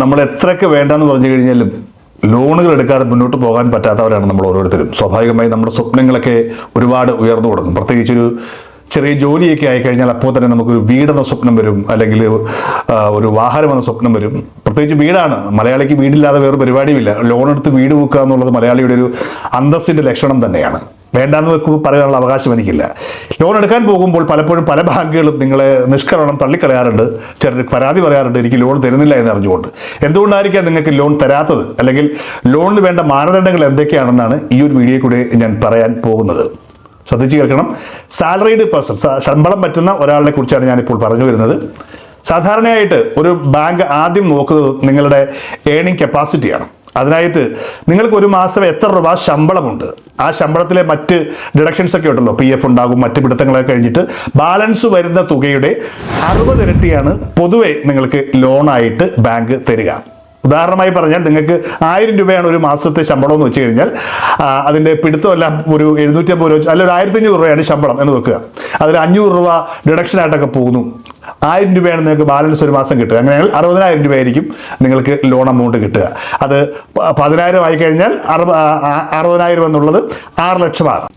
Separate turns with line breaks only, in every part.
നമ്മൾ എത്രയൊക്കെ വേണ്ടെന്ന് പറഞ്ഞു കഴിഞ്ഞാലും ലോണുകൾ എടുക്കാതെ മുന്നോട്ട് പോകാൻ പറ്റാത്തവരാണ് നമ്മൾ ഓരോരുത്തരും. സ്വാഭാവികമായി നമ്മുടെ സ്വപ്നങ്ങളൊക്കെ ഒരുപാട് ഉയർന്നു കൊടുക്കും. പ്രത്യേകിച്ചൊരു ചെറിയ ജോലിയൊക്കെ ആയിക്കഴിഞ്ഞാൽ അപ്പോൾ തന്നെ നമുക്കൊരു വീടെന്ന സ്വപ്നം വരും അല്ലെങ്കിൽ ഒരു വാഹനം എന്ന സ്വപ്നം വരും. പ്രത്യേകിച്ച് വീടാണ്. മലയാളിക്ക് വീടില്ലാതെ വേറെ പരിപാടിയുമില്ല. ലോൺ എടുത്ത് വീട് വെക്കുക എന്നുള്ളത് മലയാളിയുടെ ഒരു അന്തസ്സിന്റെ ലക്ഷണം തന്നെയാണ്. വേണ്ടാന്ന് വെക്കുമ്പോൾ പറയാനുള്ള അവകാശം എനിക്കില്ല. ലോൺ എടുക്കാൻ പോകുമ്പോൾ പലപ്പോഴും പല ബാങ്കുകളും നിങ്ങളെ നിഷ്കരണം തള്ളിക്കളയാറുണ്ട്. ചിലർ പരാതി പറയാറുണ്ട് എനിക്ക് ലോൺ തരുന്നില്ല എന്ന് അറിഞ്ഞുകൊണ്ട്. എന്തുകൊണ്ടായിരിക്കാം നിങ്ങൾക്ക് ലോൺ തരാത്തത്? അല്ലെങ്കിൽ ലോണിന് വേണ്ട മാനദണ്ഡങ്ങൾ എന്തൊക്കെയാണെന്നാണ് ഈ ഒരു വീഡിയോ കൂടെ ഞാൻ പറയാൻ പോകുന്നത്. ശ്രദ്ധിച്ചു കേൾക്കണം. സാലറീഡ് പേഴ്സൺ ശമ്പളം പറ്റുന്ന ഒരാളെ കുറിച്ചാണ് ഞാനിപ്പോൾ പറഞ്ഞു വരുന്നത്. സാധാരണയായിട്ട് ഒരു ബാങ്ക് ആദ്യം നോക്കുന്നത് നിങ്ങളുടെ ഏണിംഗ് കപ്പാസിറ്റിയാണ്. അതിനായിട്ട് നിങ്ങൾക്ക് ഒരു മാസം എത്ര രൂപ ശമ്പളമുണ്ട്? ആ ശമ്പളത്തിലെ മറ്റ് ഡിഡക്ഷൻസ് ഒക്കെ ഉണ്ടല്ലോ. പി എഫ് ഉണ്ടാകും മറ്റ് പിടുത്തങ്ങളൊക്കെ കഴിഞ്ഞിട്ട് ബാലൻസ് വരുന്ന തുകയുടെ അറുപത് ഇരട്ടിയാണ് പൊതുവെ നിങ്ങൾക്ക് ലോണായിട്ട് ബാങ്ക് തരിക. ഉദാഹരണമായി പറഞ്ഞാൽ നിങ്ങൾക്ക് ആയിരം രൂപയാണ് ഒരു മാസത്തെ ശമ്പളം എന്ന് വെച്ച് കഴിഞ്ഞാൽ അതിന്റെ പിടുത്തമെല്ലാം ഒരു എഴുന്നൂറ്റമ്പത് രൂപ അല്ലെങ്കിൽ അല്ല ഒരു ആയിരത്തി അഞ്ഞൂറ് രൂപയാണ് ശമ്പളം എന്ന് വെക്കുക. അതിൽ അഞ്ഞൂറ് രൂപ ഡിഡക്ഷനായിട്ടൊക്കെ പോകുന്നു. ആയിരം രൂപയാണ് നിങ്ങൾക്ക് ബാലൻസ് ഒരു മാസം കിട്ടുക. അങ്ങനെയാണെങ്കിൽ അറുപതിനായിരം രൂപയായിരിക്കും നിങ്ങൾക്ക് ലോൺ എമൗണ്ട് കിട്ടുക. അത് പതിനായിരം ആയി കഴിഞ്ഞാൽ അറുപ അറുപതിനായിരം എന്നുള്ളത് ആറ് ലക്ഷമാണ്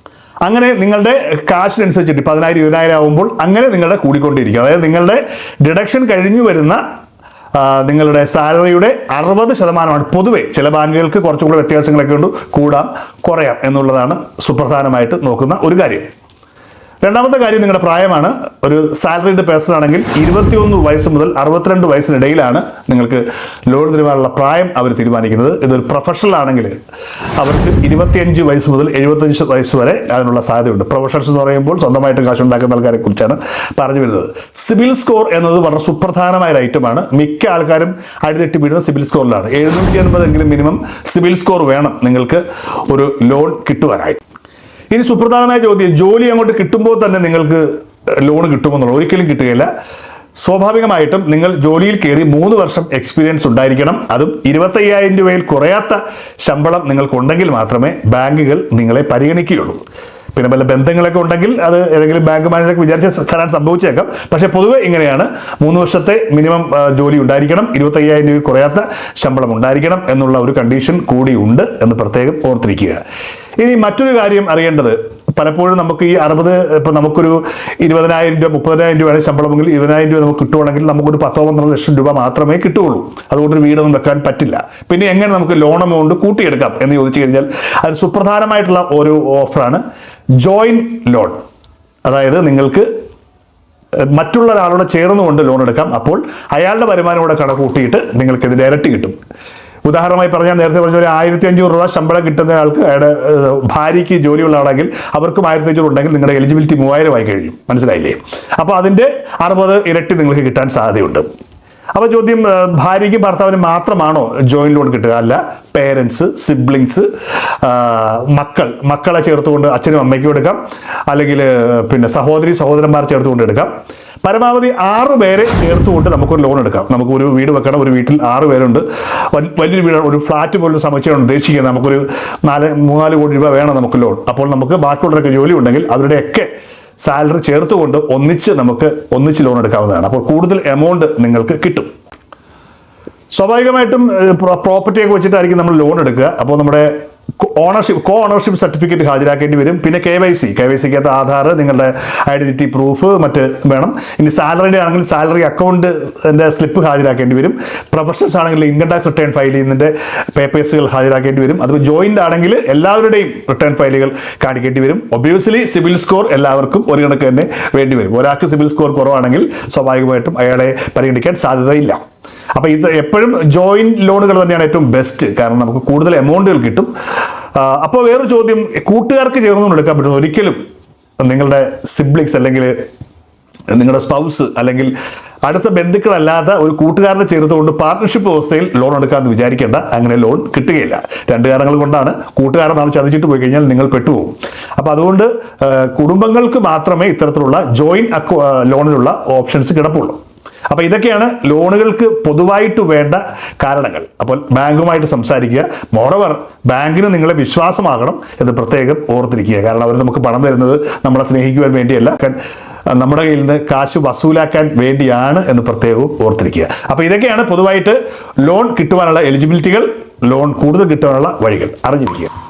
അങ്ങനെ നിങ്ങളുടെ കാശിനനുസരിച്ചിട്ട് പതിനായിരം ഇരുപതിനായിരം ആകുമ്പോൾ അങ്ങനെ നിങ്ങളുടെ കൂടിക്കൊണ്ടിരിക്കും. അതായത് നിങ്ങളുടെ ഡിഡക്ഷൻ കഴിഞ്ഞു വരുന്ന നിങ്ങളുടെ സാലറിയുടെ അറുപത് ശതമാനമാണ്. പൊതുവേ ചില ബാങ്കുകൾക്ക് കുറച്ചുകൂടെ വ്യത്യാസങ്ങളൊക്കെ ഉണ്ട്. കൂടാം കുറയാം എന്നുള്ളതാണ് സുപ്രധാനമായിട്ട് നോക്കുന്ന ഒരു കാര്യം. രണ്ടാമത്തെ കാര്യം നിങ്ങളുടെ പ്രായമാണ്. ഒരു സാലറിഡ് പേഴ്സൺ ആണെങ്കിൽ ഇരുപത്തിയൊന്ന് വയസ്സ് മുതൽ അറുപത്തിരണ്ട് വയസ്സിനിടയിലാണ് നിങ്ങൾക്ക് ലോൺ തരുവാനുള്ള പ്രായം അവർ തീരുമാനിക്കുന്നത്. ഇതൊരു പ്രൊഫഷണൽ ആണെങ്കിൽ അവർക്ക് ഇരുപത്തിയഞ്ച് വയസ്സ് മുതൽ എഴുപത്തഞ്ച് വയസ്സ് വരെ അതിനുള്ള സാധ്യതയുണ്ട്. പ്രൊഫഷണൽസ് എന്ന് പറയുമ്പോൾ സ്വന്തമായിട്ട് കാശ് ഉണ്ടാക്കുന്ന ആൾക്കാരെ കുറിച്ചാണ് പറഞ്ഞു വരുന്നത്. സിബിൽ സ്കോർ എന്നത് വളരെ സുപ്രധാനമായ ഒരു ഐറ്റമാണ് മിക്ക ആൾക്കാരും അടിതെട്ടി വീഴുന്ന സിബിൽ സ്കോറിലാണ്. എഴുന്നൂറ്റി എൺപതെങ്കിലും മിനിമം സിബിൽ സ്കോർ വേണം. നിങ്ങൾക്ക് ഒരു ലോൺ കിട്ടുവാനായിട്ട്. ഇനി സുപ്രധാനമായ ചോദ്യം ജോലി അങ്ങോട്ട് കിട്ടുമ്പോൾ തന്നെ നിങ്ങൾക്ക് ലോൺ കിട്ടുമെന്നുള്ളത് ഒരിക്കലും കിട്ടുകയില്ല. സ്വാഭാവികമായിട്ടും നിങ്ങൾ ജോലിയിൽ കയറി മൂന്ന് വർഷം എക്സ്പീരിയൻസ് ഉണ്ടായിരിക്കണം. അതും ഇരുപത്തയ്യായിരം രൂപയിൽ കുറയാത്ത ശമ്പളം നിങ്ങൾക്കുണ്ടെങ്കിൽ മാത്രമേ ബാങ്കുകൾ നിങ്ങളെ പരിഗണിക്കുകയുള്ളൂ. പിന്നെ വല്ല ബന്ധങ്ങളൊക്കെ ഉണ്ടെങ്കിൽ അത് ഏതെങ്കിലും ബാങ്ക് മാനേജർക്ക് വിചാരിച്ച തരാൻ സംഭവിച്ചേക്കാം. പക്ഷേ പൊതുവെ ഇങ്ങനെയാണ്. മൂന്ന് വർഷത്തെ മിനിമം ജോലി ഉണ്ടായിരിക്കണം. ഇരുപത്തയ്യായിരം രൂപ കുറയാത്ത ശമ്പളം ഉണ്ടായിരിക്കണം എന്നുള്ള ഒരു കണ്ടീഷൻ കൂടി ഉണ്ട് എന്ന് പ്രത്യേകം ഓർത്തിരിക്കുക. ഇനി മറ്റൊരു കാര്യം അറിയേണ്ടത്. പലപ്പോഴും നമുക്ക് ഈ അറുപത് ഇപ്പം നമുക്കൊരു ഇരുപതിനായിരം രൂപ മുപ്പതിനായിരം രൂപയാണ് ശമ്പളമെങ്കിൽ ഇരുപതിനായിരം രൂപ നമുക്ക് കിട്ടുവാണെങ്കിൽ നമുക്കൊരു പത്തോ പന്ത്രണ്ട് ലക്ഷം രൂപ മാത്രമേ കിട്ടുകയുള്ളൂ. അതുകൊണ്ടൊരു വീടൊന്നും വെക്കാൻ പറ്റില്ല. പിന്നെ എങ്ങനെ നമുക്ക് ലോൺ എമൗണ്ട് കൂട്ടിയെടുക്കാം എന്ന് ചോദിച്ചു കഴിഞ്ഞാൽ അത് സുപ്രധാനമായിട്ടുള്ള ഒരു ഓഫറാണ് ജോയിൻ ലോൺ. അതായത് നിങ്ങൾക്ക് മറ്റുള്ള ഒരാളോട് ചേർന്നുകൊണ്ട് ലോൺ എടുക്കാം. അപ്പോൾ അയാളുടെ വരുമാനം കൂടെ കണക്കൂട്ടിയിട്ട് നിങ്ങൾക്ക് ഇതിന്റെ ഇരട്ടി കിട്ടും. ഉദാഹരണമായി പറഞ്ഞാൽ നേരത്തെ പറഞ്ഞ ഒരു ആയിരത്തി അഞ്ഞൂറ് രൂപ ശമ്പളം കിട്ടുന്ന ആൾക്ക് അയാളുടെ ഭാര്യയ്ക്ക് ജോലിയുള്ള ആളാണെങ്കിൽ അവർക്കും ആയിരത്തി അഞ്ഞൂറ് ഉണ്ടെങ്കിൽ നിങ്ങളുടെ എലിജിബിലിറ്റി മൂവായിരം ആയി കഴിയും മനസ്സിലായില്ലേ? അപ്പോൾ അതിന്റെ അറുപത് ഇരട്ടി നിങ്ങൾക്ക് കിട്ടാൻ സാധ്യതയുണ്ട്. അപ്പോൾ ചോദ്യം ഭാര്യയ്ക്കും ഭർത്താവിനും മാത്രമാണോ ജോയിൻ ലോൺ കിട്ടുക? അല്ല പേരൻസ് സിബ്ലിങ്സ് മക്കൾ മക്കളെ ചേർത്തുകൊണ്ട് അച്ഛനും അമ്മയ്ക്കും എടുക്കാം. അല്ലെങ്കിൽ പിന്നെ സഹോദരി സഹോദരന്മാർ ചേർത്തുകൊണ്ട് എടുക്കാം. പരമാവധി ആറ് പേരെ ചേർത്തുകൊണ്ട് നമുക്കൊരു ലോൺ എടുക്കാം. നമുക്ക് ഒരു വീട് വെക്കണം ഒരു വീട്ടിൽ ആറ് പേരുണ്ട്. വലിയൊരു വീട് ഒരു ഫ്ലാറ്റ് പോലൊരു സമുച്ചയമാണ് ഉദ്ദേശിക്കുന്നത്. നമുക്കൊരു നാല് മൂന്നാൽ കോടി രൂപ വേണം നമുക്ക് ലോൺ അപ്പോൾ നമുക്ക് ബാക്കിയുള്ളവരൊക്കെ ജോലി ഉണ്ടെങ്കിൽ അവരുടെയൊക്കെ സാലറി ചേർത്തുകൊണ്ട് ഒന്നിച്ച് നമുക്ക് ഒന്നിച്ച് ലോൺ എടുക്കാവുന്നതാണ്. അപ്പോൾ കൂടുതൽ എമൗണ്ട് നിങ്ങൾക്ക് കിട്ടും. സ്വാഭാവികമായിട്ടും പ്രോപ്പർട്ടിയൊക്കെ വെച്ചിട്ടായിരിക്കും നമ്മൾ ലോൺ എടുക്കുക. അപ്പോൾ നമ്മുടെ ഓണർഷിപ്പ് കോ ഓണർഷിപ്പ് സർട്ടിഫിക്കറ്റ് ഹാജരാക്കേണ്ടി വരും. പിന്നെ K Y C K Y സിക്കകത്ത് Aadhaar നിങ്ങളുടെ ഐഡന്റിറ്റി പ്രൂഫ് മറ്റ് വേണം. ഇനി സാലറിയുടെ ആണെങ്കിൽ സാലറി അക്കൗണ്ടിന്റെ സ്ലിപ്പ് ഹാജരാക്കേണ്ടി വരും. പ്രൊഫഷണൽസ് ആണെങ്കിൽ ഇൻകം ടാക്സ് റിട്ടേൺ ഫയൽ ചെയ്യുന്നതിന്റെ പേപ്പേഴ്സുകൾ ഹാജരാക്കേണ്ടി വരും. അതുപോലെ ജോയിന്റ് ആണെങ്കിൽ എല്ലാവരുടെയും റിട്ടേൺ ഫയലുകൾ കാണിക്കേണ്ടി വരും. ഒബ്വിയസ്ലി സിവിൽ സ്കോർ എല്ലാവർക്കും ഒരു കണക്ക് തന്നെ വേണ്ടി വരും. ഒരാൾക്ക് സിവിൽ സ്കോർ കുറവാണെങ്കിൽ സ്വാഭാവികമായിട്ടും അയാളെ പരിഗണിക്കാൻ സാധ്യതയില്ല. അപ്പോൾ ഇത് എപ്പോഴും ജോയിന്റ് ലോണുകൾ തന്നെയാണ് ഏറ്റവും ബെസ്റ്റ് കാരണം നമുക്ക് കൂടുതൽ എമൗണ്ടുകൾ കിട്ടും. അപ്പോൾ വേറൊരു ചോദ്യം കൂട്ടുകാർക്ക് ചേർന്നുകൊണ്ട് എടുക്കാൻ പറ്റുന്നു ഒരിക്കലും നിങ്ങളുടെ സിബ്ലിങ്സ് അല്ലെങ്കിൽ നിങ്ങളുടെ സ്പൗസ് അല്ലെങ്കിൽ അടുത്ത ബന്ധുക്കളല്ലാത്ത ഒരു കൂട്ടുകാരനെ ചേർത്തുകൊണ്ട് പാർട്ട്ണർഷിപ്പ് വ്യവസ്ഥയിൽ ലോൺ എടുക്കാമെന്ന് വിചാരിക്കേണ്ട. അങ്ങനെ ലോൺ കിട്ടുകയില്ല. രണ്ട് കാരണങ്ങൾ കൊണ്ടാണ് കൂട്ടുകാരൻ നാളെ ചതിച്ചിട്ട് പോയി കഴിഞ്ഞാൽ നിങ്ങൾ പെട്ടുപോകും. അപ്പോൾ അതുകൊണ്ട് കുടുംബങ്ങൾക്ക് മാത്രമേ ഇത്തരത്തിലുള്ള ജോയിന്റ് അക്കൗ ലോണിലുള്ള ഓപ്ഷൻസ് കിടപ്പുള്ളൂ. അപ്പോൾ ഇതൊക്കെയാണ് ലോണുകൾക്ക് പൊതുവായിട്ട് വേണ്ട കാരണങ്ങൾ. അപ്പോൾ ബാങ്കുമായിട്ട് സംസാരിക്കുക. മോറവർ ബാങ്കിന് നിങ്ങളെ വിശ്വാസമാകണം എന്ന് പ്രത്യേകം ഓർത്തിരിക്കുക. കാരണം അവർ നമുക്ക് പണം തരുന്നത് നമ്മളെ സ്നേഹിക്കുവാൻ വേണ്ടിയല്ല. നമ്മുടെ കയ്യിൽ നിന്ന് കാശ് വസൂലാക്കാൻ വേണ്ടിയാണ് എന്ന് പ്രത്യേകവും ഓർത്തിരിക്കുക. അപ്പോൾ ഇതൊക്കെയാണ് പൊതുവായിട്ട് ലോൺ കിട്ടുവാനുള്ള എലിജിബിലിറ്റികൾ ലോൺ കൂടുതൽ കിട്ടുവാനുള്ള വഴികൾ. അറിഞ്ഞിരിക്കുക.